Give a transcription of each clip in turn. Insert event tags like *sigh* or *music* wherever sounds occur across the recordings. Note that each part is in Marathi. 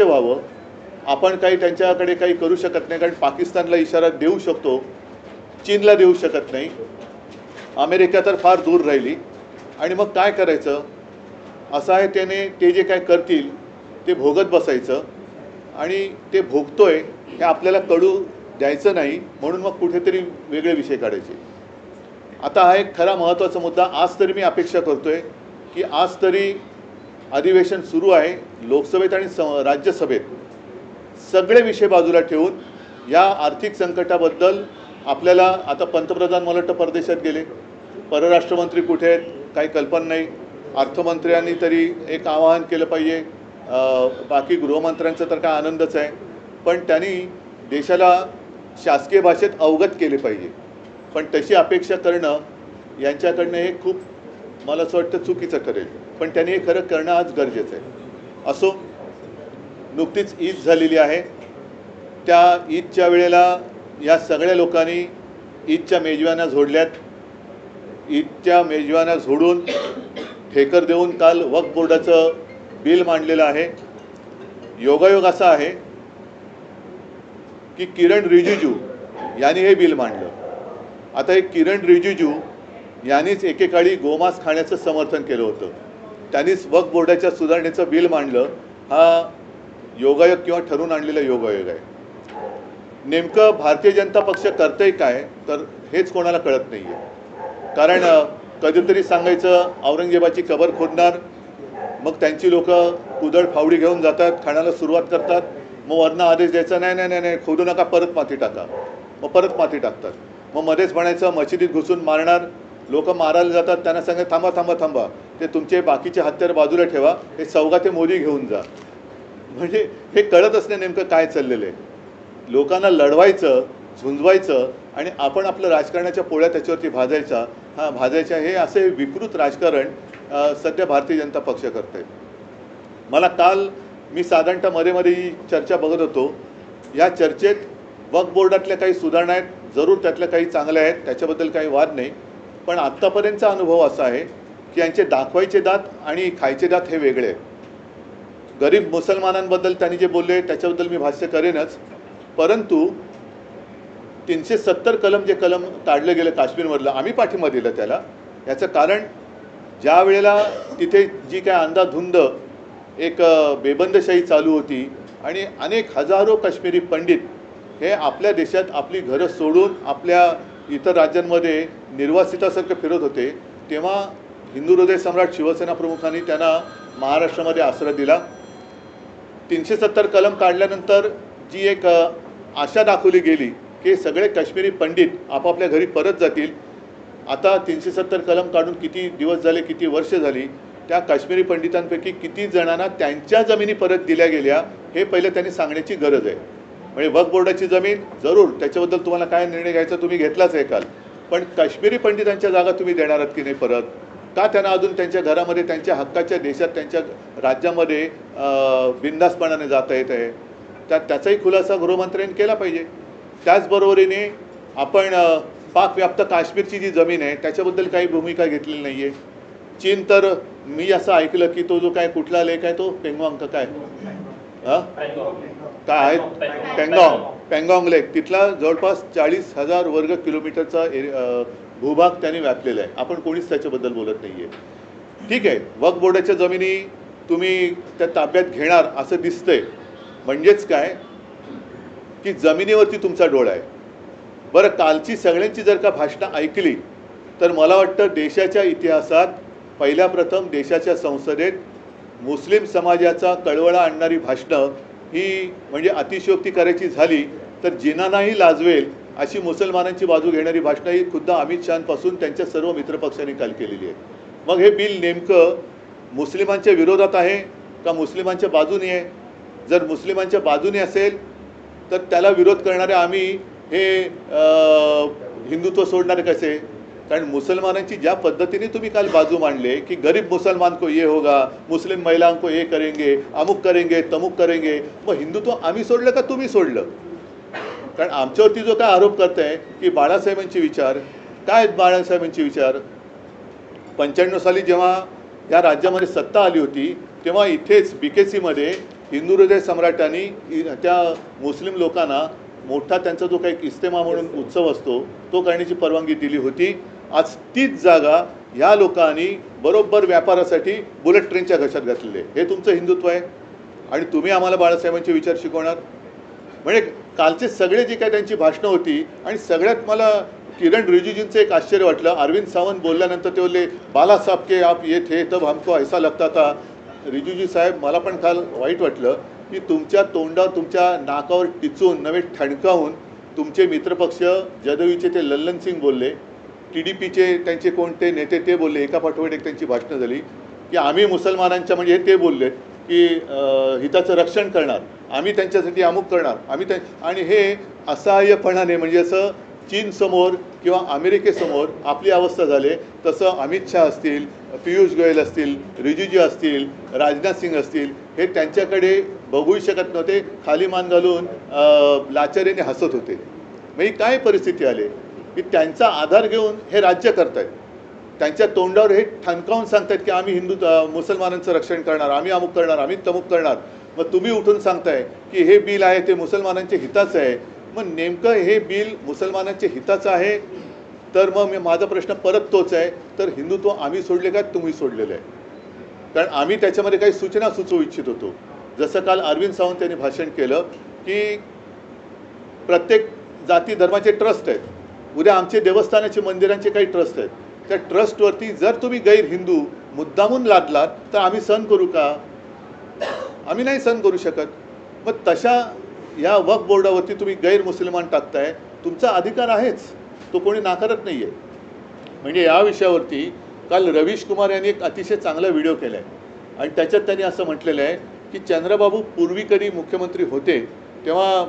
व्हावं. आपण काही त्यांच्याकडे काही करू शकत नाही कारण पाकिस्तानला इशारा देऊ शकतो चीनला देऊ शकत नाही. अमेरिका तर फार दूर राहिली. आणि मग काय करायचं? असं आहे त्याने ते जे काय करतील ते भोगत बसायचं. आणि ते भोगतोय हे आपल्याला कळू द्यायचं नाही म्हणून मग कुठेतरी वेगळे विषय काढायचे. आता हा एक खरा महत्त्वाचा मुद्दा. आज तरी मी अपेक्षा करतोय की आज तरी अधिवेशन सुरू आहे. लोकसभेत आणि स राज्यसभेत. सगळे विषय बाजूला ठेवून या आर्थिक संकटाबद्दल आपल्याला आता पंतप्रधान मला वाटतं परदेशात गेले. परराष्ट्रमंत्री कुठे आहेत? काही कल्पना नाही. अर्थमंत्र्यांनी तरी एक आवाहन केलं पाहिजे. बाकी गृहमंत्र्यांचा तर काय आनंदच आहे. पण त्यांनी देशाला शासकीय भाषेत अवगत केले पाहिजे. पण तशी अपेक्षा करणं यांच्याकडनं हे खूप मला असं वाटतं चुकीचं ठरेल पण त्यांनी हे खरं करणं आज गरजेचं आहे. असो नुकतीच ईद झालेली आहे. त्या ईदच्या वेळेला या सगळ्या लोकांनी ईदच्या मेजव्यांना झोडल्यात. ईदच्या मेजव्यांना झोडून ठेकर देऊन काल वक्फ बोर्डाचं बिल मांडलेलं आहे. योगायोग असा आहे की किरण रिजिजू यांनी हे बिल मांडलं. आता हे किरण रिजिजू यांनीच एकेकाळी गोमांस खाण्याचं समर्थन केलं होतं. त्यांनीच वक्फ बोर्डाच्या सुधारणेचं बिल मांडलं. हा योगायोग किंवा ठरवून आणलेला योगायोग आहे. नेमकं भारतीय जनता पक्ष करतंय काय? तर हेच कोणाला कळत नाही आहे कारण कधीतरी सांगायचं औरंगजेबाची कबर खोदणार मग त्यांची लोक कुदळ फावडी घेऊन जातात खाण्याला सुरुवात करतात मग वरनं आदेश द्यायचा नाही नाही नाही नाही खोदू नका परत माती टाका. मग परत माती टाकतात. मग मध्येच म्हणायचं मशिदीत घुसून मारणार लोक मारायला जातात त्यांना सांगा थांबा थांबा थांबा. ते तुमचे बाकीचे हत्यार बाजूला ठेवा. हे चौघा ते मोदी घेऊन जा. म्हणजे हे कळतच नाही नेमकं काय चाललेलं आहे? लोकांना लढवायचं झुंजवायचं आणि आपण आपलं राजकारणाच्या पोळ्या त्याच्यावरती भाजायचा हा भाजायच्या हे असे विकृत राजकारण सध्या भारतीय जनता पक्ष करत आहे मला काल मी साधारणतः मध्ये मध्ये ही चर्चा बघत होतो. या चर्चेत वक्फ बोर्डातल्या काही सुधारणा आहेत जरूर त्यातल्या काही चांगल्या आहेत त्याच्याबद्दल काही वाद नाही. पण आत्तापर्यंतचा अनुभव असा आहे की यांचे दाखवायचे दात आणि खायचे दात हे वेगळे आहे गरीब मुसलमानांबद्दल त्यांनी जे बोलले त्याच्याबद्दल मी भाष्य करेनच. परंतु तीनशे सत्तर कलम जे कलम ताडले गेलं काश्मीरमधलं आम्ही पाठिंबा दिलं त्याला. याचं कारण ज्या वेळेला तिथे जी काय अंधाधुंद एक बेबंदशाही चालू होती आणि अनेक हजारो काश्मीरी पंडित हे आपल्या देशात आपली घरं सोडून आपल्या इतर राज्यांमध्ये निर्वासितासारखं फिरत होते तेव्हा हिंदू हृदय सम्राट शिवसेना प्रमुखांनी त्यांना महाराष्ट्रामध्ये आश्रय दिला. तीनशे सत्तर कलम काढल्यानंतर जी एक आशा दाखवली गेली की सगळे काश्मीरी पंडित आपापल्या घरी परत जातील. आता तीनशे सत्तर कलम काढून किती दिवस झाले किती वर्ष झाली त्या काश्मीरी पंडितांपैकी किती जणांना त्यांच्या जमिनी परत दिल्या गेल्या हे पहिलं त्यांनी सांगण्याची गरज आहे. म्हणजे वक्फ बोर्डाची जमीन जरूर त्याच्याबद्दल तुम्हाला काय निर्णय घ्यायचा तुम्ही घेतलाच आहे काल. पण काश्मीरी पंडितांच्या जागा तुम्ही देणार आहात की नाही परत? का त्यांना अजून त्यांच्या घरामध्ये त्यांच्या हक्काच्या देशात त्यांच्या राज्यामध्ये बिंदासपणाने जाता येत आहे? त्या त्याचाही खुलासा गृहमंत्र्यांनी केला पाहिजे. त्याचबरोबरीने आपण पाकव्याप्त काश्मीरची जी जमीन आहे त्याच्याबद्दल काही भूमिका घेतलेली नाही आहे चीन तर मी असं ऐकलं की तो जो काय कुठला लेख आहे तो पेंगॉंग काय? हां? काय पेंगॉंग पेंगॉंग लेक तिथला जवळपास चाळीस हजार वर्ग किलोमीटरचा एरि- भूभाग त्यांनी व्यापलेला आहे. आपण कोणीच त्याच्याबद्दल बोलत नाही आहे ठीक आहे. वक्फ बोर्डाच्या जमिनी तुम्ही त्या ताब्यात घेणार असं दिसतंय. म्हणजेच काय? की जमिनीवरती तुमचा डोळा आहे. बरं कालची सगळ्यांची जर का भाषणं ऐकली तर मला वाटतं देशाच्या इतिहासात पहिल्या प्रथम देशाच्या संसदेत मुस्लिम समाजाचा कळवळा आणणारी भाषणं ही म्हणजे अतिशयोक्ती करायची झाली तर जिनांनाही लाजवेल अशी मुसलमानांची बाजू घेणारी भाषणं ही खुद्द अमित शहापासून त्यांच्या सर्व मित्रपक्षांनी काल केलेली आहे. मग हे बिल नेमकं मुस्लिमांच्या विरोधात आहे का मुस्लिमांच्या बाजूने आहे? जर मुस्लिमांच्या बाजूने असेल तर त्याला विरोध करणारे आम्ही हे हिंदुत्व सोडणारे कसे? कारण मुसलमानांची ज्या पद्धतीने तुम्ही काल बाजू मांडले की गरीब मुसलमान को ये होगा मुस्लिम महिलाओं को ये करेंगे अमुक करेंगे तमुक करेंगे मग हिंदुत्व आम्ही सोडलं का तुम्ही सोडलं? कारण आमच्यावरती जो काय आरोप करताय की बाळासाहेबांचे विचार काय आहेत बाळासाहेबांचे विचार? पंच्याण्णव साली जेव्हा या राज्यामध्ये सत्ता आली होती तेव्हा इथेच बी के सीमध्ये हिंदू हृदय सम्राटांनी त्या मुस्लिम लोकांना मोठा त्यांचा जो काही इस्तेमा म्हणून उत्सव असतो तो करण्याची परवानगी दिली होती. आज तीच जागा ह्या लोकांनी बरोबर व्यापारासाठी बुलेट ट्रेनच्या घशात घातलेली आहे. हे तुमचं हिंदुत्व आहे? आणि तुम्ही आम्हाला बाळासाहेबांचे विचार शिकवणार? म्हणजे कालचे सगळे जी काय त्यांची भाषणं होती आणि सगळ्यात मला किरण रिजिजूंचं एक आश्चर्य वाटलं. अरविंद सावंत बोलल्यानंतर ते बोलले बालासाहेब के आप ये थे तब हमको ऐसा लगता था. रिजिजू साहेब मला पण काल वाईट वाटलं की तुमच्या तोंडावर तुमच्या नाकावर टिचून नवे ठणकावून तुमचे मित्रपक्ष जदवीचे ते लल्लन सिंग बोलले. टी डी पीचे त्यांचे कोणते नेते ते बोलले एका पाठोपाठ एक त्यांची भाषणं झाली. की आम्ही मुसलमानांच्या म्हणजे ते बोलले की हिताचं रक्षण करणार आम्ही त्यांच्यासाठी अमुक करणार आम्ही त्या आणि हे असहाय्यपणाने म्हणजे असं चीनसमोर किंवा अमेरिकेसमोर आपली अवस्था झाले. तसं अमित शहा असतील पियुष गोयल असतील रिजिजू असतील राजनाथ सिंग असतील हे त्यांच्याकडे बघूही शकत नव्हते. खाली मान घालून लाचारीने हसत होते. मग ही काय परिस्थिती आली? की त्यांचा आधार घेऊन हे राज्य करत आहेत त्यांच्या तोंडावर हे ठणकावून सांगतायत की आम्ही हिंदू मुसलमानांचं रक्षण करणार आम्ही अमुक करणार आम्ही तमुक करणार. मग तुम्ही उठून सांगताय की हे बिल आहे ते मुसलमानांच्या हिताचं आहे. मग नेमकं हे बिल मुसलमानांच्या हिताचं आहे? तर मग मी माझा प्रश्न परत तोच आहे तर हिंदुत्व आम्ही सोडले का तुम्ही सोडलेलं आहे? कारण आम्ही त्याच्यामध्ये काही सूचना सुचवू इच्छित होतो. जसं काल अरविंद सावंत यांनी भाषण केलं की प्रत्येक जाती धर्माचे ट्रस्ट आहेत. उद्या आमचे देवस्थानाचे मंदिरांचे काही ट्रस्ट आहेत. त्या ट्रस्टवरती जर तुम्ही गैर हिंदू मुद्दामून लादलात तर आम्ही सहन करू का? आम्ही नाही सहन करू शकत. मग तशा या वक्फ बोर्डावरती तुम्ही गैर मुसलमान टाकताय तुमचा अधिकार आहेच. तो कोणी नाकारत नाही आहे म्हणजे या विषयावरती काल रवीश कुमार यांनी एक अतिशय चांगला व्हिडिओ केला आहे आणि त्याच्यात त्यांनी असं म्हटलेलं आहे की चंद्रबाबू पूर्वी कधी मुख्यमंत्री होते तेव्हा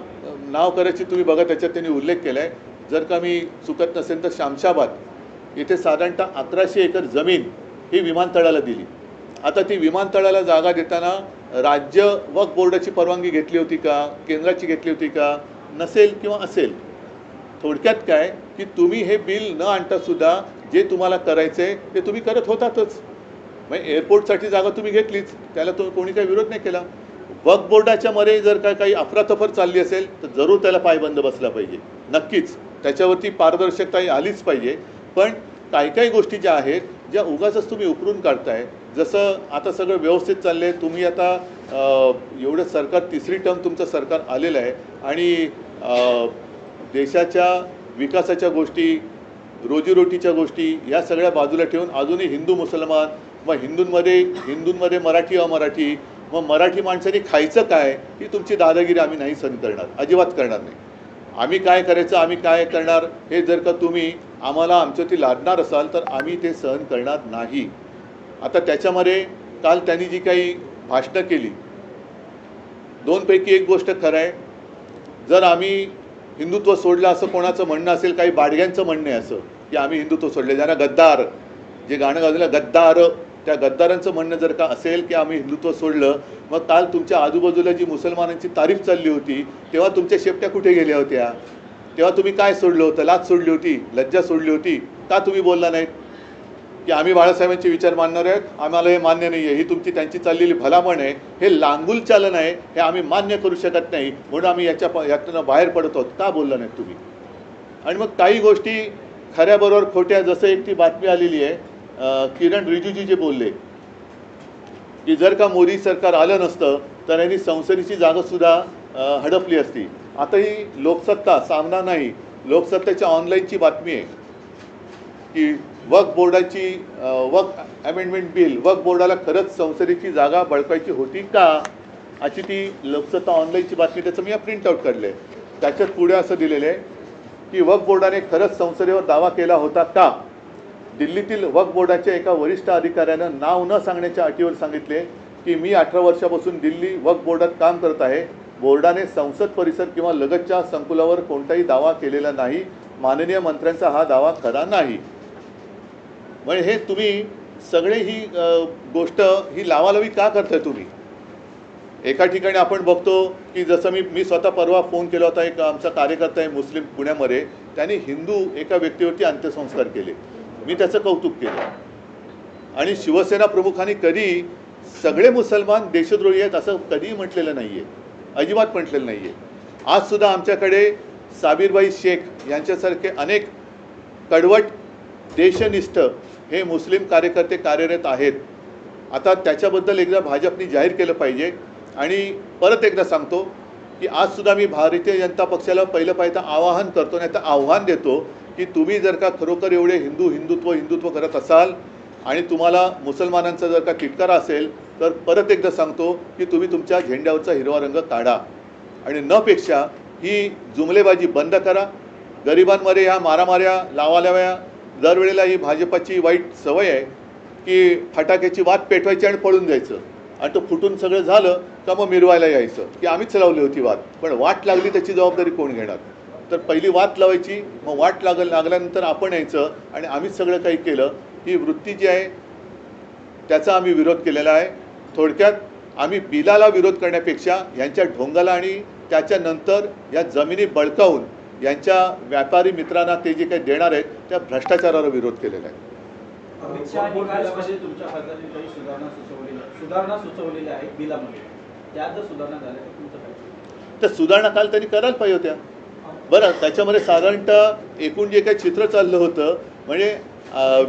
नाव करायची तुम्ही बघा त्याच्यात त्यांनी उल्लेख केला आहे जर का मी चुकत नसेल तर शामशाबाद येथे साधारणतः अकराशे एकर जमीन ही विमानतळाला दिली. आता ती विमानतळाला जागा देताना राज्य वक्फ बोर्डाची परवानगी घेतली होती का केंद्राची घेतली होती का नसेल किंवा असेल? थोडक्यात काय की तुम्ही हे बिल न आणता सुद्धा जे तुम्हाला करायचंय ते तुम्ही करत होतातच. मग एअरपोर्टसाठी जागा तुम्ही घेतलीच त्याला तो कोणी काही विरोध नाही केला. वक्फ बोर्डाच्या मध्ये जर का काही अफरातफर चालली असेल तर जरूर त्याला पायबंद बसला पाहिजे. नक्कीच. त्याच्यावरती पारदर्शकता ही आलीच पाहिजे. पण काही काही गोष्टी ज्या आहेत ज्या उगाचच तुम्ही उकरून काढताय. जसं आता सगळं व्यवस्थित चाललंय. तुम्ही आता एवढं सरकार तिसरी टर्म तुमचं सरकार आलेलं आहे. आणि देशाच्या विकासाच्या गोष्टी रोजीरोटीच्या गोष्टी या सगळ्या बाजूला ठेवून अजूनही हिंदू मुसलमान मग हिंदूंमध्ये हिंदूंमध्ये मराठी अमराठी मग मराठी माणसाने खायचं काय ही तुमची दादागिरी आम्ही नाही सहन करणार अजिबात करणार नाही. आम्ही काय करायचं आम्ही काय करणार हे जर का तुम्ही आम्हाला आमच्यावरती लादणार असाल तर आम्ही ते सहन करणार नाही. आता त्याच्यामध्ये काल त्यांनी जी काही भाषणं केली दोनपैकी एक गोष्ट खरं आहे. जर आम्ही हिंदुत्व सोडलं असं कोणाचं म्हणणं असेल काही बाडग्यांचं म्हणणं आहे असं की आम्ही हिंदुत्व सोडले. ज्यांना गद्दार जे गाणं गाजलं गद्दार त्या गद्दारांचं म्हणणं जर का असेल की आम्ही हिंदुत्व सोडलं मग काल तुमच्या आजूबाजूला जी मुसलमानांची तारीफ चालली होती तेव्हा तुमच्या शेपट्या कुठे गेल्या होत्या? तेव्हा तुम्ही काय सोडलं होतं? लाच सोडली होती? लज्जा सोडली होती? का तुम्ही बोलला नाहीत? की आम्ही बाळासाहेबांचे विचार मानणार आहेत? आम्हाला हे मान्य नाही आहे ही तुमची त्यांची चाललेली भलामण आहे. हे लांबूल चालन आहे. हे आम्ही मान्य करू शकत नाही. म्हणून आम्ही याच्या प- यातनं बाहेर पडत आहोत. का बोलला नाहीत तुम्ही? आणि मग काही गोष्टी खऱ्याबरोबर खोट्या जसं एक ती बातमी आलेली आहे किरण रिजिजू जे बोलले की जर का मोदी सरकार आलं नसतं तर यांनी संसदेची जागासुद्धा हडपली असती. आता ही लोकसत्ता सामना नाही. लोकसत्तेच्या ऑनलाईनची बातमी आहे की वक्फ बोर्डाची अं, वक्फ अमेंडमेंट बिल वक्फ बोर्डाला खरंच संसदेची जागा बळकायची होती का अशी ती लोकसत्ता ऑनलाईनची बातमी त्याचं मी प्रिंट आउट काढलं आहे त्याच्यात पुढे असं दिलेलं आहे की वक्फ बोर्डाने खरंच संसदेवर दावा केला होता का? दिल्लीतील वक्फ बोर्डाच्या एका वरिष्ठ अधिकाऱ्यानं नाव न सांगण्याच्या अटीवर सांगितले की मी अठरा वर्षापासून दिल्ली वक्फ बोर्डात काम करत आहे. बोर्डाने संसद परिसर किंवा लगतच्या संकुलावर कोणताही दावा केलेला नाही. माननीय मंत्र्यांचा हा दावा खरा नाही. म्हणजे हे तुम्ही सगळे ही गोष्ट ही लावालावी का करताय तुम्ही? एका ठिकाणी आपण बघतो की जसं मी मी स्वतः परवा फोन केला होता एक आमचा कार्यकर्ता आहे मुस्लिम पुण्यामध्ये. त्यांनी हिंदू एका व्यक्तीवरती अंत्यसंस्कार केले. मी त्याचं कौतुक केलं. आणि शिवसेना प्रमुखांनी कधी सगळे मुसलमान देशद्रोही आहेत असं कधीही म्हटलेलं नाही आहे अजिबात म्हटलेलं नाही आहे आजसुद्धा आमच्याकडे साबीरबाई शेख यांच्यासारखे अनेक कडवट देशनिष्ठ हे मुस्लिम कार्यकर्ते कार्यरत आहेत. आता त्याच्याबद्दल एकदा भाजपने जाहीर केलं पाहिजे. आणि परत एकदा सांगतो की आजसुद्धा मी भारतीय जनता पक्षाला पहिलं पाहिजे आवाहन करतो नाही तर आव्हान देतो की तुम्ही जर का खरोखर एवढे हिंदू हिंदुत्व हिंदुत्व करत असाल आणि तुम्हाला मुसलमानांचा जर का तिटकारा असेल तर परत एकदा सांगतो की तुम्ही तुमच्या झेंड्यावरचा हिरवा रंग काढा. आणि नपेक्षा ही जुमलेबाजी बंद करा. गरिबांमध्ये ह्या मारामाऱ्या लावालाव्या. दरवेळेला ही भाजपाची वाईट सवय आहे की फटाक्याची वाद पेटवायची आणि पळून जायचं. आणि तो फुटून सगळं झालं का मग मिरवायला यायचं. की आम्हीच लावली होती वात. पण वाट लागली त्याची जबाबदारी कोण घेणार? तर पहिली वाट लावायची मग वाट लागल लागल्यानंतर आपण यायचं आणि आम्हीच सगळं काही केलं. ही वृत्ती जी आहे त्याचा आम्ही विरोध केलेला आहे. थोडक्यात आम्ही बिलाला विरोध करण्यापेक्षा यांच्या ढोंगाला आणि त्याच्यानंतर या जमिनी बळकावून यांच्या व्यापारी मित्रांना ते जे काही देणार आहेत त्या भ्रष्टाचाराला विरोध केलेला आहे. तर सुधारणा काल त्यांनी करायला पाहिजे होत्या. बरं त्याच्यामध्ये साधारणतः एकूण जे काही चित्र चाललं होतं म्हणजे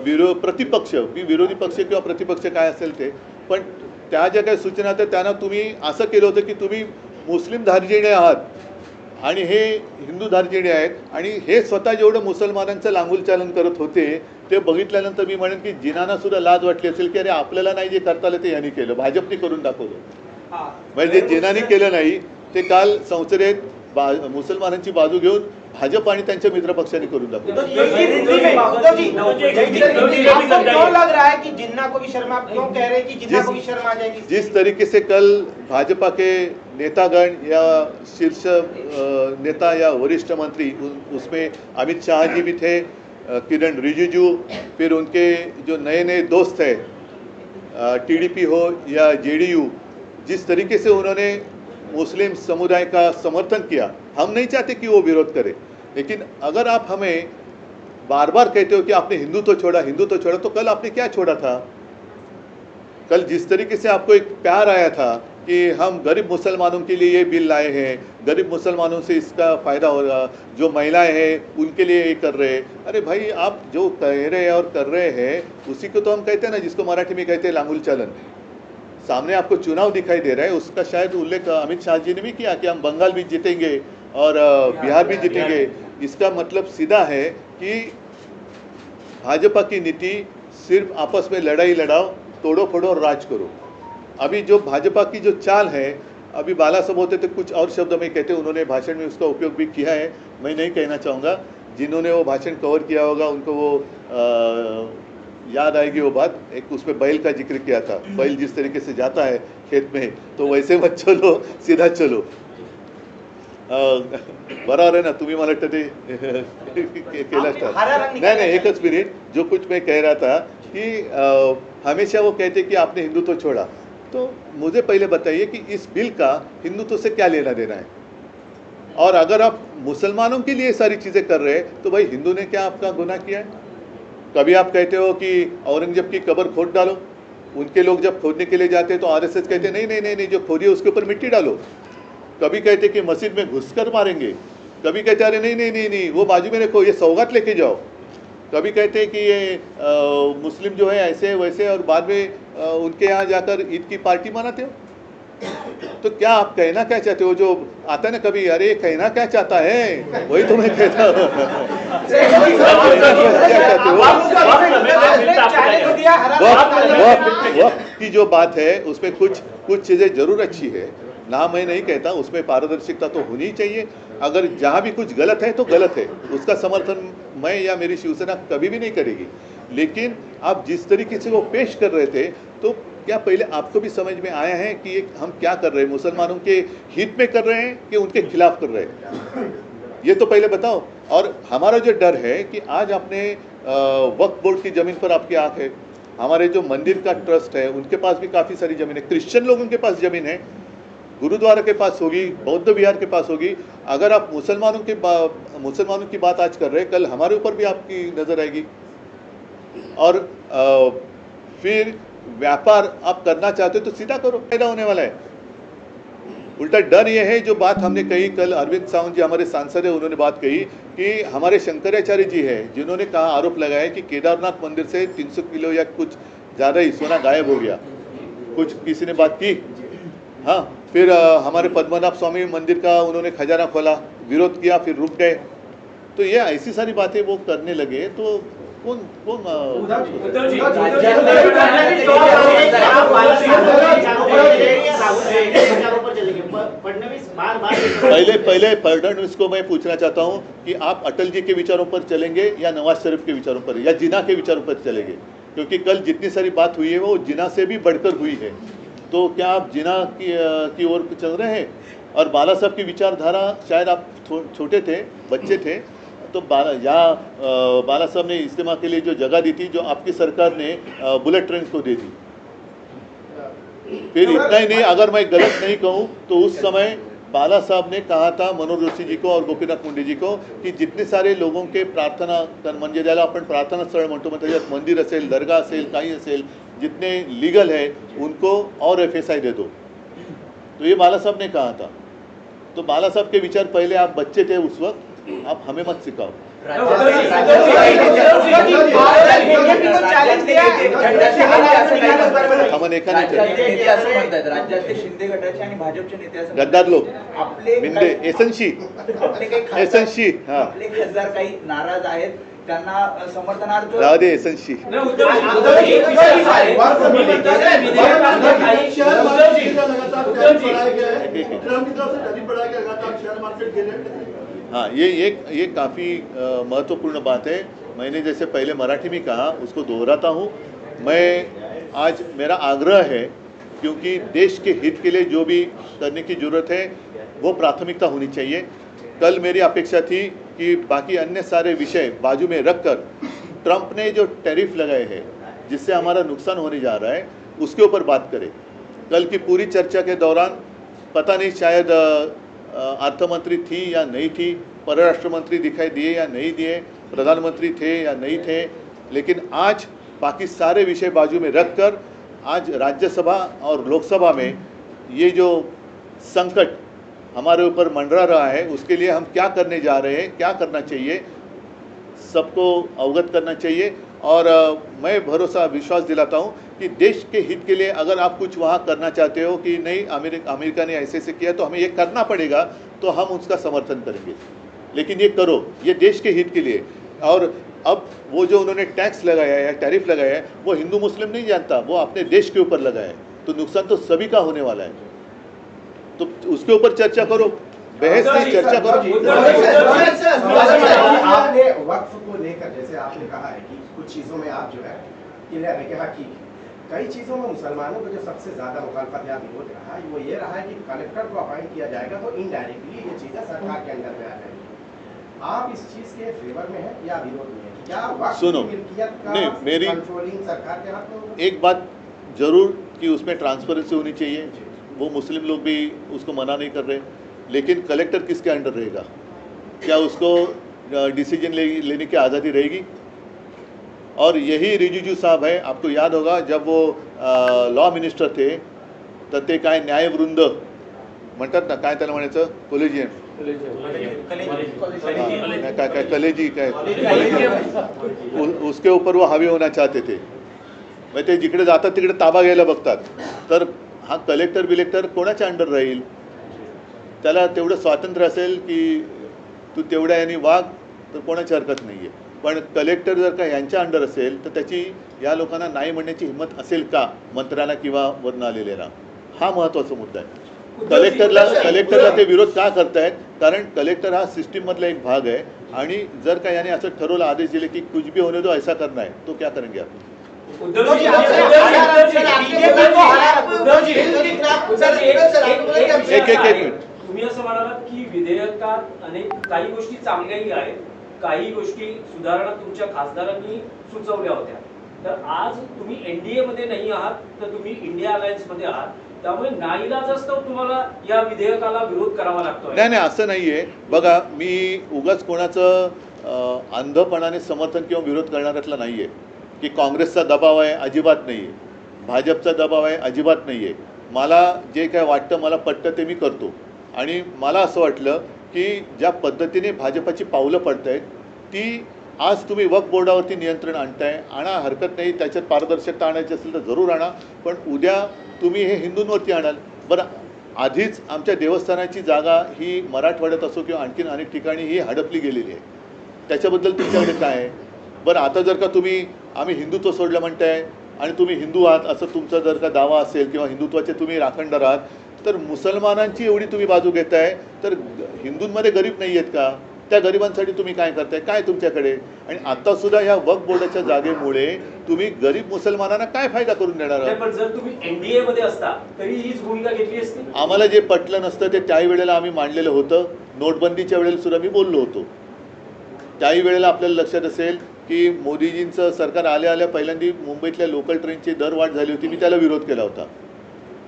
विरो प्रतिपक्ष मी विरोधी पक्ष किंवा प्रतिपक्ष काय असेल ते पण त्या ज्या काही सूचना होत्या त्यांना तुम्ही असं केलं होतं की तुम्ही मुस्लिम धार्जिणे आहात आणि हे हिंदू धार्जिणे आहेत आणि हे स्वतः जेवढं मुसलमानांचं लांगुलचालन करत होते ते बघितल्यानंतर मी म्हणेन की जिनांना सुद्धा लाज वाटली असेल की अरे आपल्याला नाही जे करता आलं ते यांनी केलं भाजपने करून दाखवलं. म्हणजे जे जिनाने केलं नाही ते काल संसदेत बा मुसलमानांची बाजू घेऊन भाजप आणि त्यांच्या मित्रपक्षांनी करून दाखवलं तो एक ही हिंदी में उद्धव जी आपको क्यों लग रहा है कि जिन्ना को भी शर्म आप क्यों कह रहे हैं कि जिन्ना को भी शर्म आ जाएगी जिस तरीके से कल भाजपा के नेतागण या शीर्ष अ, नेता या वरिष्ठ मंत्री उ- उसमें अमित शाह जी भी थे अ, किरण रिजिजू फिर उनके जो नए नए दोस्त हैं टीडीपी हो या जेडीयू जिस तरीके से उन्होंने मुस्लिम समुदाय का समर्थन किया, हम नहीं चाहते कि वो विरोध करे। लेकिन अगर आप हमें बार बार कहते हो कि आपने हिंदू तो छोड़ा, हिंदू तो छोड़ा तो कल आपने क्या छोड़ा था? कल जिस तरीके से आपको एक प्यार आया था कि हम गरीब मुसलमानों के लिए ये बिल लाए हैं, गरीब मुसलमानों से इसका फ़ायदा होगा जो महिलाएँ हैं, उनके लिए ये कर रहे हैं। अरे भाई, आप जो कह रहे हैं और कर रहे हैं, उसी को तो हम कहते हैं ना, जिसको मराठी में कहते हैं, लांगुल चलन। सामने आपको चुनाव दिखाई दे रहा है। उसका शायद उल्लेख अमित शाह जी ने भी किया कि हम बंगाल भी जीतेंगे और बिहार भी जीतेंगे। इसका मतलब सीधा है कि भाजपा की नीति सिर्फ़ आपस में लड़ाई लड़ाओ तोड़ो फोड़ो और राज करो। अभी जो भाजपा की जो चाल है अभी बाला सब होते थे कुछ और शब्द में कहते उन्होंने भाषण में उसका उपयोग भी किया है। मैं नहीं कहना चाहूँगा। जिन्होंने वो भाषण कवर किया होगा उनको वो याद आएगी वो बात एक उसमें बैल का ज़िक्र किया था। बैल जिस तरीके से जाता है खेत में तो वैसे मत चलो सीधा चलो। बरोबर आहे ना तुम्ही मला वाटतं ते केलं असतात नहीं नहीं एक मिनट जो कुछ मैं कह रहा था कि हमेशा वो कहते कि आपने हिंदुत्व छोड़ा। तो मुझे पहले बताइए कि इस बिल का हिंदुत्व से क्या लेना देना है? और अगर आप मुसलमानों के लिए सारी चीज़ें कर रहे हैं तो भाई हिंदू ने क्या आपका गुनाह किया है? कभी आप कहते हो कि औरंगज़ेब की कबर खोद डालो? उनके लोग जब खोदने के लिए जाते तो आरएसएस कहते नहीं नहीं नहीं नहीं जो खोदी है उसके ऊपर मिट्टी डालो। कभी कहते कि मस्जिद में घुसकर मारेंगे। कभी कहते अरे नहीं नहीं नहीं नहीं वो बाजू में रखो ये सौगात लेके जाओ। कभी कहते हैं कि ये अ, मुस्लिम जो है ऐसे वैसे और बाद में अ, उनके यहाँ जाकर ईद की पार्टी मनाते हो? तो क्या आप कहना क्या चाहते हो? जो आता है ना कभी, अरे, कहना क्या चाहता है? वही तो मैं कहता की जो बात है, उसमें कुछ कुछ चीज़ें ज़रूर अच्छी है। ना मैं नहीं कहता, उसमें पारदर्शिता तो होनी चाहिए। अगर जहाँ भी कुछ गलत है तो गलत है। उसका समर्थन मैं या मेरी शिवसेना कभी भी नहीं करेगी। लेकिन आप जिस तरीके से वो पेश कर रहे थे तो क्या पहले आपको भी समझ में आया है कि ये हम क्या कर रहे हैं? मुसलमानों के हित में कर रहे हैं कि उनके खिलाफ कर रहे हैं? ये तो पहले बताओ। और हमारा जो डर है कि आज आपने वक्फ बोर्ड की ज़मीन पर आपकी आँख है। हमारे जो मंदिर का ट्रस्ट है उनके पास भी काफ़ी सारी ज़मीन है। क्रिश्चियन लोगों के पास ज़मीन है। गुरुद्वारा के पास होगी बौद्ध विहार के पास होगी। अगर आप मुसलमानों के मुसलमानों की बात आज कर रहे हैं कल हमारे ऊपर भी आपकी नज़र आएगी। और अ, फिर व्यापार आप करना चाहते हो तो सीधा करो फ़ायदा होने वाला है। उल्टा डर ये है जो बात हमने कही कल अरविंद सावंत जी हमारे सांसद है उन्होंने बात कही कि हमारे शंकराचार्य जी है जिन्होंने कहा आरोप लगाया कि केदारनाथ मंदिर से 300 किलो या कुछ ज़्यादा ही सोना गायब हो गया। कुछ किसी ने बात की? हाँ फिर अ, हमारे पद्मनाभ स्वामी मंदिर का उन्होंने खजाना खोला विरोध किया फिर रुक गए। तो ये ऐसी सारी बातें वो करने लगे तो कौन कौन पहले पहले फडणवीस को मैं पूछना चाहता हूँ कि आप अटल जी के विचारों पर चलेंगे या नवाज़ शरीफ के विचारों पर, या जिना के विचारों पर चलेंगे? क्योंकि कल जितनी सारी बात हुई है वो जिना से भी बढ़कर हुई है। तो क्या आप जिना की की ओर चल रहे हैं? और बाला साहब की विचारधारा, शायद आप छोटे थे, बच्चे थे तो बाला यहाँ बाला साहब ने इज्तिमा के लिए जो जगह दी थी जो आपकी सरकार ने बुलेट ट्रेन को दे दी। फिर इतना ही नहीं अगर मैं गलत नहीं कहूँ तो उस समय बाला साहब ने कहा था मनोज जोशी जी को और गोपीनाथ मुंडे जी को की जितने सारे लोगों के प्रार्थना म्हणजे ज्याला आपण प्रार्थना स्थळ म्हणतो मग त्याच्यात मंदिर असेल दर्गा असेल काही असेल जितने लीगल है उनको और एफ़ एस आई दे दो। तो ये बाला साहब ने कहा था। तो बाला साहब के विचार पहले आप बच्चे थे उस वक्त आप हमें मत सिखाओ। आपण एका नाही राज्यातले नेते असं म्हणतात राज्यातले शिंदे गटाचे आणि भाजपचे नेते असं म्हणतात. गद्दार लोक एसनशी खासदार- एसनशी हा आपले खासदार काही नाराज आहेत त्यांना समर्थनार्थ राहू दे एसनशी ट्रम्प हाँ ये एक ये काफ़ी महत्वपूर्ण बात है। मैंने जैसे पहले मराठी में कहा, उसको दोहराता हूँ। मैं, आज मेरा आग्रह है, क्योंकि देश के हित के लिए जो भी करने की ज़रूरत है, वो प्राथमिकता होनी चाहिए। कल मेरी अपेक्षा थी कि बाकी अन्य सारे विषय बाजू में रखकर ट्रंप ने जो टैरिफ लगाए हैं, जिससे हमारा नुकसान होने जा रहा है, उसके ऊपर बात करें। कल की पूरी चर्चा के दौरान, पता नहीं शायद अर्थमंत्री थी या नहीं थी परराष्ट्र मंत्री दिखाई दिए या नहीं दिए, प्रधानमंत्री थे या नहीं थे, लेकिन आज बाकी सारे विषय बाजू में रखकर आज राज्यसभा और लोकसभा में ये जो संकट हमारे ऊपर मंडरा रहा है, उसके लिए हम क्या करने जा रहे हैं, क्या करना चाहिए, सबको अवगत करना चाहिए। और मैं भरोसा, विश्वास दिलाता हूँ कि देश के हित के लिए अगर आप कुछ वहाँ करना चाहते हो कि नहीं, अमेरिका अमेरिका ने ऐसे ऐसे किया तो हमें ये करना पड़ेगा तो हम उसका समर्थन करेंगे। लेकिन ये करो, ये देश के हित के लिए। और अब वो जो उन्होंने टैक्स लगाया है या टैरिफ लगाया है, वो हिंदू, मुस्लिम नहीं जानता, वो अपने देश के ऊपर लगाया है। तो नुकसान तो सभी का होने वाला है। तो उसके ऊपर चर्चा करो। बहस नहीं चर्चा करो आपने वक्फ को लेकर जैसे आपने कहा है कि कुछ चीज़ों में आप जो है कि ठीक कई चीज़ों में मुसलमानों का जो सबसे ज़्यादा मुखालफत या विरोध रहा है वो ये रहा है कि कलेक्टर को अपॉइंट किया जाएगा तो इनडायरेक्टली ये चीज़ें सरकार के अंदर में आ जाएगी। आप इस चीज़ के फेवर में है या विरोध में है? क्या सुनो, का नहीं, मेरी- कंट्रोलिंग सरकार के हाथ में एक बात ज़रूर कि उसमें ट्रांसपेरेंसी होनी चाहिए। वो मुस्लिम लोग भी उसको मना नहीं कर रहे। लेकिन कलेक्टर किसके अंडर रहेगा? क्या उसको डिसीज़न ले, लेने की आज़ादी रहेगी? और यही रिजिजू साहब है आपको याद होगा जब वो लॉ मिनिस्टर थे तर ते काय न्यायवृंद? म्हणतात ना काय त्याला म्हणायचं? कोलेजियन. काय काय कलेजी काय? उसके ऊपर वो हावी होना चाहते थे. मग ते जिकडे जातात तिकडे ताबा घ्यायला बघतात. तर हा कलेक्टर बिलेक्टर कोणाच्या अंडर राहील? त्याला तेवढं स्वातंत्र्य असेल की तू तेवढ्या यांनी वाघ तर कोणाची हरकत नाही आहे पण कलेक्टर जर का यांच्या अंडर असेल तर त्याची या लोकांना नाही म्हणण्याची हिंमत असेल का मंत्र्यांना किंवा वरून आलेल्याला हा महत्त्वाचा मुद्दा आहे कलेक्टरला कलेक्टरला ते विरोध का करतायत कारण कलेक्टर हा सिस्टीममधला एक भाग आहे आणि जर का याने असं ठरवलं आदेश दिले की कुछ भी होने दो ऐसा करना है तो क्या करेंगे आप उद्धव जी, आपसे उद्धव जी, आपसे उद्धव जी, आपसे उद्धव जी, आपसे उद्धव जी, एक- एक- आहे. मिनिट. तुम्ही असं म्हणालात की विधेयकात अनेक काही गोष्टी चांगल्याही आहेत काही गोष्टी सुधारणा तुमच्या खासदारांनी सुचवल्या होत्या. तर आज तुम्ही एनडीए मध्ये नाही आहात तर तुम्ही इंडिया अलायन्समध्ये आहात. त्यामुळे नाईलाजास्तव तुम्हाला या विधेयकाला विरोध करावा लागतो नाही नाही असं नाही आहे बघा मी उगाच कोणाचं अंधपणाने समर्थन किंवा विरोध करणाऱ्यातला नाही आहे की काँग्रेसचा दबाव आहे अजिबात नाही आहे भाजपचा दबाव आहे अजिबात नाही आहे मला जे काय वाटतं मला पटतं ते मी करतो. आणि मला असं वाटलं की ज्या पद्धतीने भाजपाची पावलं पडत आहेत ती आज तुम्ही वक्फ बोर्डावरती नियंत्रण आणताय आणा हरकत नाही त्याच्यात पारदर्शकता आणायची असेल तर जरूर आणा पण उद्या तुम्ही हे हिंदूंवरती आणाल. बरं आधीच आमच्या देवस्थानाची जागा ही मराठवाड्यात असो किंवा आणखीन अनेक ठिकाणी ही हडपली गेलेली आहे. त्याच्याबद्दल तुमच्याकडे काय आहे? बरं आता जर का तुम्ही आम्ही हिंदुत्व सोडलं म्हणताय आणि तुम्ही हिंदू आहात असं तुमचा जर का दावा असेल किंवा हिंदुत्वाचे तुम्ही राखणदार आहात तर मुसलमानांची एवढी तुम्ही बाजू घेताय तर हिंदूंमध्ये गरीब नाही आहेत का? त्या गरिबांसाठी तुम्ही काय करताय? काय तुमच्याकडे? आणि आता सुद्धा ह्या वक्फ बोर्डाच्या जागेमुळे तुम्ही गरीब मुसलमानांना काय फायदा करून देणार नाही, आहात? पण जर तुम्ही एनडीए मध्ये असता तरी हीच भूमिका घेतली असती. आम्हाला जे पटलं नसतं ते त्याही वेळेला आम्ही मांडलेलं होतं. नोटबंदीच्या वेळेला सुद्धा मी बोललो होतो. त्याही वेळेला आपल्याला लक्षात असेल की मोदीजींचं सरकार आल्या आल्या पहिल्यांदी मुंबईतल्या लोकल ट्रेनची दरवाढ झाली होती. मी त्याला विरोध केला होता.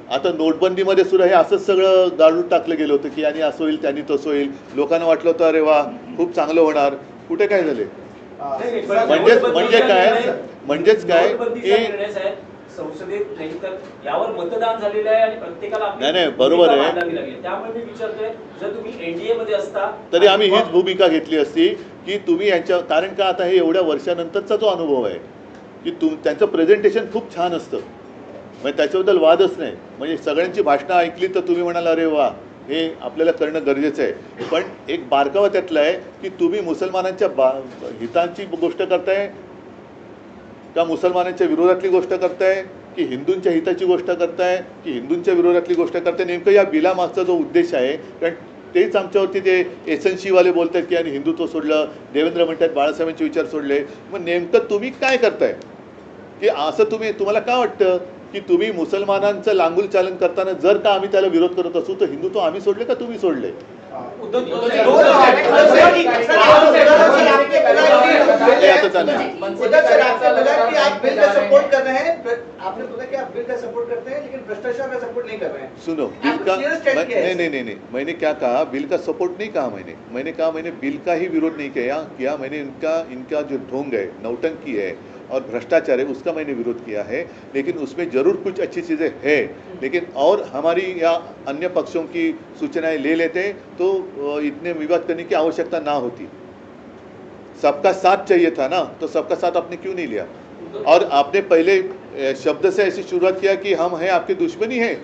आता नोटबंदीमध्ये सुद्धा हे असंच सगळं गाडून टाकलं गेलं होतं की आणि असं होईल त्यांनी तसं होईल. लोकांना वाटलं होतं अरे वा खूप चांगलं होणार. कुठे काय झाले? म्हणजेच म्हणजे काय? म्हणजेच काय? संसदेत नाही तर यावर मतदान झालेलं आहे आणि प्रत्येकाला आपली नाही, नाही, बरोबर आहे. मांडावी लागेल. त्यामुळे मी विचारतोय जर तुम्ही एनडीए मध्ये असता तरी आम्ही हीच भूमिका घेतली असती की तुम्ही यांच्या कारण का आता हे एवढ्या वर्षानंतरचा जो अनुभव आहे की तुम त्यांचं प्रेझेंटेशन खूप छान असतं. म्हणजे त्याच्याबद्दल वादच नाही. म्हणजे सगळ्यांची भाषणं ऐकली तर तुम्ही म्हणाल अरे वा हे आपल्याला करणं गरजेचं आहे. पण एक बारकावा त्यातला आहे की तुम्ही मुसलमानांच्या बा हितांची गोष्ट करताय का मुसलमानांच्या विरोधातली गोष्ट करताय? की हिंदूंच्या हिताची गोष्ट करताय? की हिंदूंच्या विरोधातली गोष्ट करताय? नेमकं या बिलामागचा जो उद्देश आहे कारण तेच आमच्यावरती ते एसएनसीवाले बोलतात की आणि हिंदुत्व सोडलं देवेंद्र म्हणतात बाळासाहेबांचे विचार सोडले. मग नेमकं तुम्ही काय करताय? की असं तुम्ही तुम्हाला काय वाटतं? की तुम्ही मुसलमानांचं लांगुल चालन करताना जर का आम्ही त्याला विरोध करत असू तर हिंदुत्व आम्ही सोडले का तुम्ही सोडले उद्धव जी, उद्धव जी, उद्धव दो सवाल है। उद्धव जी, जी, उद्धव जी, आपने बोला कि- ते आता चालू आहे. उद्धव सर आपने बोला कि आप बिल का सपोर्ट कर रहे हैं आपने बोला कि आप बिल का सपोर्ट करते हैं लेकिन भ्रष्टाचार का सपोर्ट नहीं कर रहे हैं सुनो बिल आपको का clear state मैं- किया है नहीं नहीं नहीं नहीं मैंने क्या कहा बिल का सपोर्ट नहीं कहा मैंने मैंने कहा मैंने बिल का ही विरोध नहीं किया किया मैंने इनका इनका जो ढोंग है नौटंकी है और भ्रष्टाचार है, उसका मैंने विरोध किया है, लेकिन उसमें ज़रूर कुछ अच्छी चीज़ें हैं। लेकिन और हमारी या अन्य पक्षों की सूचनाएँ ले लेते तो इतने विवाद करने की आवश्यकता ना होती। सबका साथ चाहिए था ना तो सबका साथ आपने क्यों नहीं लिया? और आपने पहले शब्द से ऐसी शुरुआत किया कि हम हैं, आपके दुश्मनी हैं।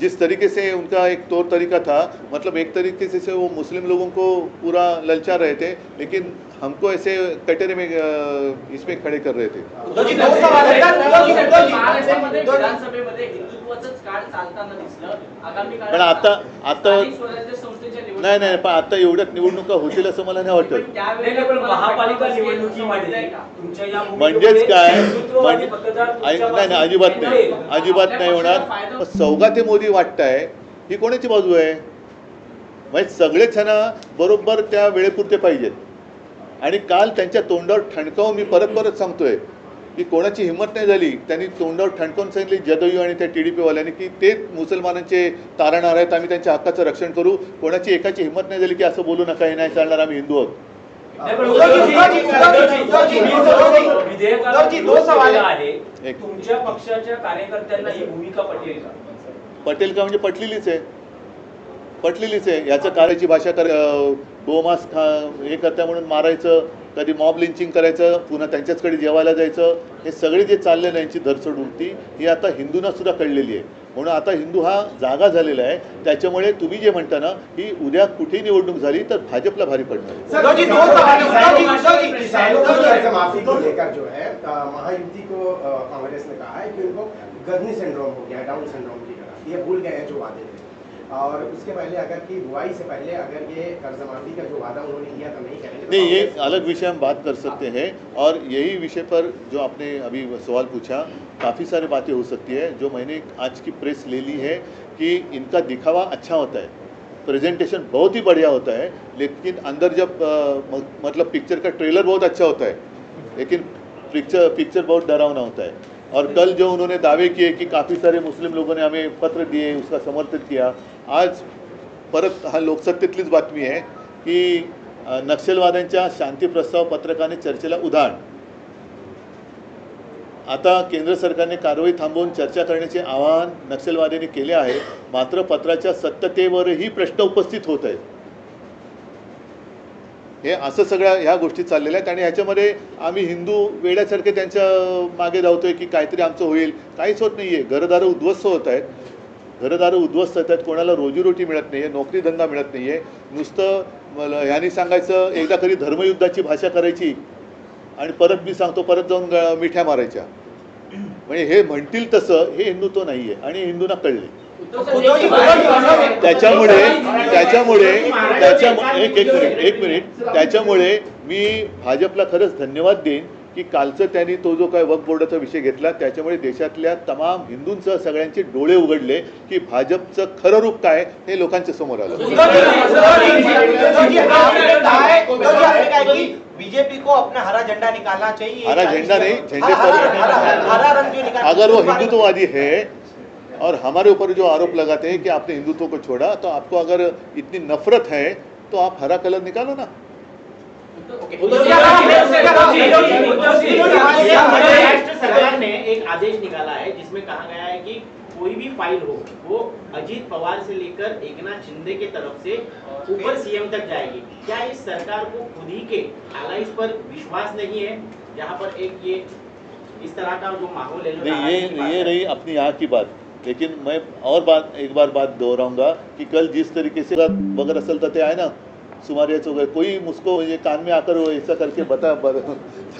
जिस तरीके से उनका एक तौर तरीका था मतलब एक तरीके से, से वो मुस्लिम लोगों को पूरा ललचा रहे थे लेकिन हमको ऐसे कटरे में अ, इसमें खड़े कर रहे थे। उद्धव जी, दो सवाल है। उद्धव जी, उद्धव जी, महाराष्ट्रामध्ये उद्धव जी, विधानसभेमध्ये हिंदुत्वाचंच कार्ड चालताना दिसलं. आगामी काळात पण आता आता स्थानिक स्वराज्य संस्थेच्या नाही नाही पण आता एवढ्यात निवडणुका होतील असं मला नाही वाटत. नाही नाही, पण महापालिका निवडणुकीमध्ये तुमच्या या म्हणजेच काय? म्हणजे ऐक- नाही नाही अजिबात नाही. नाही. अजिबात नाही होणार. पण सौगाते मोदी वाटताय ही कोणाची बाजू आहे? म्हणजे सगळेच ना बरोबर त्या वेळेपुरते पाहिजेत. आणि काल त्यांच्या तोंडावर ठणकावून मी परत परत सांगतोय की कोणाची हिंमत नाही झाली त्यांनी तोंडावर ठणकावून सांगितली जदयू आणि त्या टी डी पीवाल्यांनी की ते मुसलमानांचे तारणहार आहेत आम्ही त्यांच्या हक्काचं रक्षण करू कोणाची एकाची हिंमत नाही झाली की असं बोलू नका हे नाही चालणार आम्ही हिंदू आहोत है. तुमच्या पक्षाच्या कार्यकर्त्यांना ही भूमिका पटेल का पटेल का म्हणजे पटलेलीच आहे पटलेलीच आहे याचं काळाची भाषा कर गोमांस खा हे करता म्हणून मारायचं कधी मॉब लिंचिंग करायचं पुन्हा त्यांच्याचकडे जेवायला जायचं हे सगळे जे चालले ना यांची धरसड उलटी ही आता हिंदूंना सुद्धा कळलेली आहे म्हणून आता हिंदू हा जागा झालेला आहे त्याच्यामुळे तुम्ही जे म्हणता ना की उद्या कुठेही निवडणूक झाली तर भाजपला भारी पडणार है। है है हो है हैं और उसके पहले अगर की बुआई से पहले अगर ये कर्जमाफी का जो वादा उन्होंने किया था नहीं करेंगे तो नहीं ये अलग विषय हम बात कर सकते हैं और यही विषय पर जो आपने अभी सवाल पूछा काफ़ी सारी बातें हो सकती है जो मैंने आज की प्रेस ले ली है कि इनका दिखावा अच्छा होता है प्रेजेंटेशन बहुत ही बढ़िया होता है लेकिन अंदर जब म- मतलब पिक्चर का ट्रेलर बहुत अच्छा होता है लेकिन पिक्चर पिक्चर बहुत डरावना होता है और कल जो उन्होंने दावे किए कि काफ़ी सारे मुस्लिम लोगों ने हमें पत्र दिए उसका समर्थन किया आज परत हा लोकसत्तेतलीच बातमी आहे की नक्षलवाद्यांच्या शांती प्रस्ताव पत्रकाने चर्चेला उधाण. आता केंद्र सरकारने कारवाई थांबवून चर्चा करण्याचे आवाहन नक्षलवाद्यांनी केले आहे. मात्र पत्राच्या सत्यतेवरही प्रश्न उपस्थित होत आहेत. हे असं सगळ्या ह्या गोष्टी चाललेल्या आहेत आणि ह्याच्यामध्ये आम्ही हिंदू वेड्यासारखे त्यांच्या मागे धावतोय की काहीतरी आमचं होईल. काहीच होत नाही आहे घरदारं उद्ध्वस्त होत आहेत. घरदारं उद्ध्वस्त आहेत कोणाला रोजीरोटी मिळत नाही आहे नोकरीधंदा मिळत नाही आहे नुसतं मला ह्यांनी सांगायचं एकदा खरी धर्मयुद्धाची भाषा करायची आणि परत मी सांगतो परत जाऊन मिठ्या मारायच्या. म्हणजे हे म्हणतील तसं हे हिंदुत्व नाही आहे आणि हिंदूंना कळले त्याच्यामुळे त्याच्यामुळे त्याच्या एक एक मिनिट एक मिनिट. त्याच्यामुळे मी भाजपला खरंच धन्यवाद देईन. की कालचं त्यांनी तो जो काय वक्फ बोर्डाचा विषय घेतला त्याच्यामुळे देशातल्या तमाम हिंदूंसह सगळ्यांचे डोळे उघडले की भाजपचं खरं रूप काय हे लोकांच्या समोर आलं. कि बीजेपी को अपना हरा झंडा निकालना चाहिए हरा झंडा नहीं, झंडे पर- अगर वो हिंदुत्ववादी है और हमारे ऊपर जो आरोप लगाते हैं कि आपने हिंदुत्व को छोड़ा तो आपको अगर इतनी नफरत है तो आप हरा कलर निकालो ना। सरकार ने एक आदेश निकाला है जिसमें कहा गया है कि कोई भी फ़ाइल हो वो अजीत पवार से लेकर एकनाथ शिंदे के तरफ़ से ऊपर सीएम तक जाएगी क्या इस सरकार को खुद ही के allies पर विश्वास नहीं है जहाँ पर एक ये इस तरह का जो माहौल है ये ये रही अपनी यहाँ की बात लेकिन मैं और बात एक बार बात दोहराऊँगा कि कल जिस तरीके से वगैरह असल तथे आए ना सुमारे वगैरे कोई मुस्को म्हणजे कान में आकर वो ऐसा करके बता बर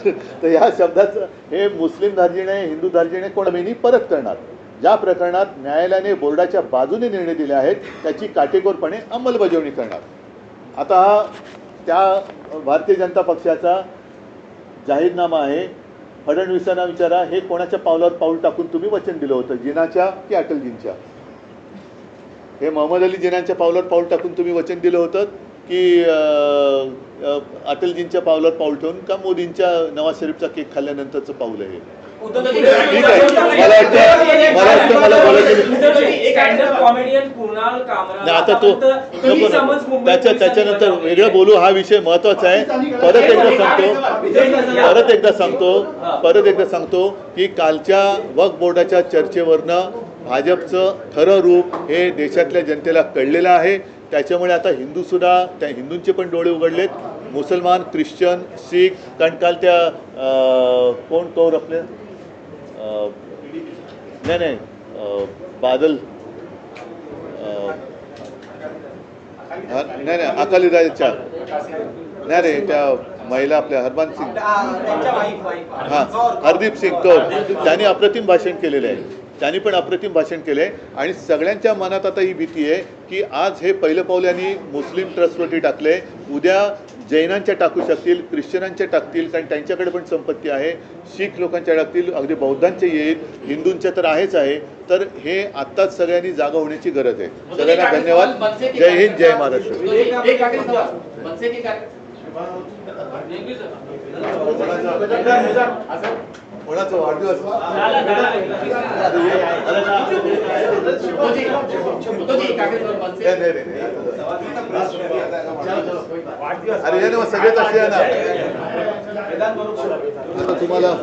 *laughs* तर या शब्दाचं हे मुस्लिम दार्जिने हिंदू दार्जिने कोण परत करणार? ज्या प्रकरणात न्यायालयाने बोर्डाच्या बाजूने निर्णय दिले आहेत त्याची काटेकोरपणे अंमलबजावणी करणार. आता हा त्या भारतीय जनता पक्षाचा जाहीरनामा आहे फडणवीसांना विचारा हे कोणाच्या पावलावर पाऊल टाकून तुम्ही वचन दिलं होतं? जिनाच्या की अटलजींच्या? हे मोहम्मद अली जिनाच्या पावलावर पाऊल टाकून तुम्ही वचन दिलं होतं? की अटलजींच्या पावलावर पाऊल ठेवून का मोदींच्या नवाज शरीफचा केक खाल्ल्यानंतरचं पाऊल आहे हे? ठीक आहे. मला वाटतं मला वाटतं मला बोलायचं आता तो त्याच्या त्याच्यानंतर. वेगळं बोलू हा विषय महत्त्वाचा आहे. परत एकदा सांगतो. परत एकदा सांगतो. परत एकदा सांगतो की कालच्या वक्फ बोर्डाच्या चर्चेवरनं भाजपचं खरं रूप हे देशातल्या जनतेला कळलेलं आहे. त्याच्यामुळे आता हिंदूसुद्धा त्या हिंदूंचे पण डोळे उघडलेत. मुसलमान ख्रिश्चन शीख कारण काल त्या कोण कौर आपले? अं, नाही नाही बादल. नाही नाही अकाली राजाच्या. नाही नाही त्या महिला आपल्या हरमान सिंग. हा हरदीप सिंग कौर. त्यांनी अप्रतिम भाषण केलेलं आहे. त्यांनी पण अप्रतिम भाषण केलं. आहे आणि सगळ्यांच्या मनात आता ही भीती आहे की आज हे पहिलं पाऊल यांनी मुस्लिम ट्रस्टवरती टाकले. उद्या जैनांच्या टाकू शकतील ख्रिश्चनांच्या टाकतील कारण त्यांच्याकडे पण संपत्ती आहे. शीख लोकांच्या टाकतील अगदी बौद्धांचे येईल हिंदूंच्या तर आहेच आहे. तर हे आत्ताच सगळ्यांनी जागा होण्याची गरज आहे. सगळ्यांना धन्यवाद. जय हिंद जय महाराष्ट्र. कोणाचा वाढदिवस. अरे ये ना सगळेच असे आहे ना तुम्हाला